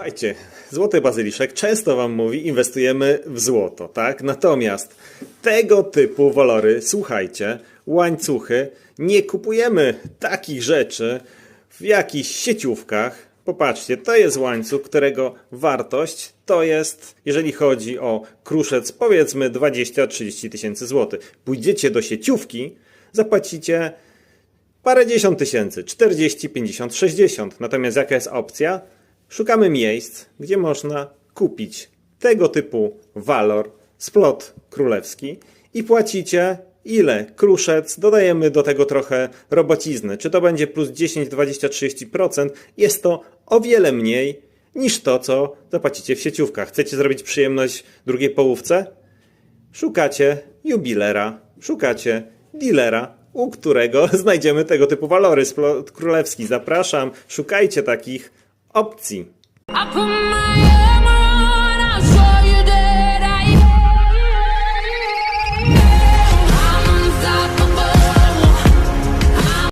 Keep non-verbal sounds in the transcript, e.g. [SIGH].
Słuchajcie, złoty bazyliszek często wam mówi, inwestujemy w złoto, tak? Natomiast tego typu walory, słuchajcie, łańcuchy, nie kupujemy takich rzeczy w jakichś sieciówkach. Popatrzcie, to jest łańcuch, którego wartość to jest, jeżeli chodzi o kruszec, powiedzmy 20-30 tysięcy złotych. Pójdziecie do sieciówki, zapłacicie parędziesiąt tysięcy, 40, 50, 60. Natomiast jaka jest opcja? Szukamy miejsc, gdzie można kupić tego typu walor, splot królewski i płacicie ile? Kruszec, dodajemy do tego trochę robocizny. Czy to będzie plus 10, 20, 30%? Jest to o wiele mniej niż to, co zapłacicie w sieciówkach. Chcecie zrobić przyjemność drugiej połówce? Szukacie jubilera, szukacie dealera, u którego [LAUGHS] znajdziemy tego typu walory. Splot królewski, zapraszam, szukajcie takich opcji.